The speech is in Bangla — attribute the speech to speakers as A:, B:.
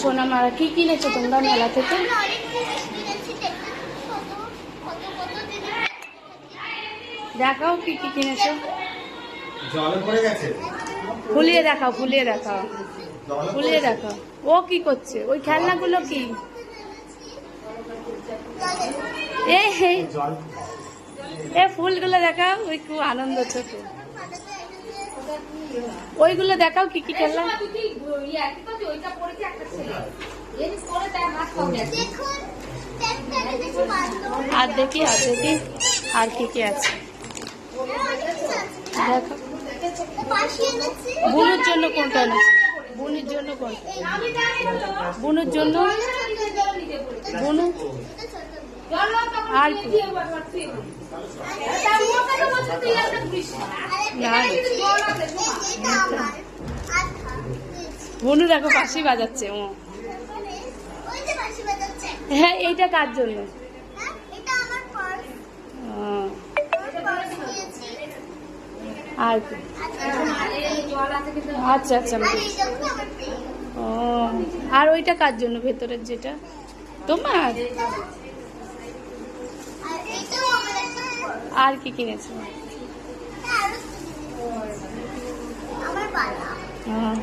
A: সোনা মারা কি কিনেছো তোমরা মেলা থেকে? দেখাও কি কি কিনেছো।
B: জলে পড়ে গেছে।
A: ফুলিয়ে দেখাও ফুলিয়ে দেখাও। ফুলিয়ে দেখাও। ও কি করছে? ওই খেলনাগুলো কি? এ হে এ ফুলগুলো দেখাও ওই খুব আনন্দ ছোট ওইগুলো দেখাও কি কি
C: কিছু বাঁধলো
A: আর দেখি আর দেখি আর কি কি আছে। দেখো। বুনুর জন্য কোনটা না বুনুর জন্য কোনটা? বুনুর জন্য বুনু আর কি? না
C: এটা আমার আঠা
A: দেখো বাঁশি বাজাচ্ছে ও। হ্যাঁ এইটা কার জন্য?
C: হ্যাঁ
A: আর আচ্ছা আচ্ছা ও আর ওইটা কার জন্য ভেতরের যেটা? তোমার
C: আর এটাও আমার একটা purse।
A: আর কি কিনেছো?
C: আমার বাবা
A: হ্যাঁ।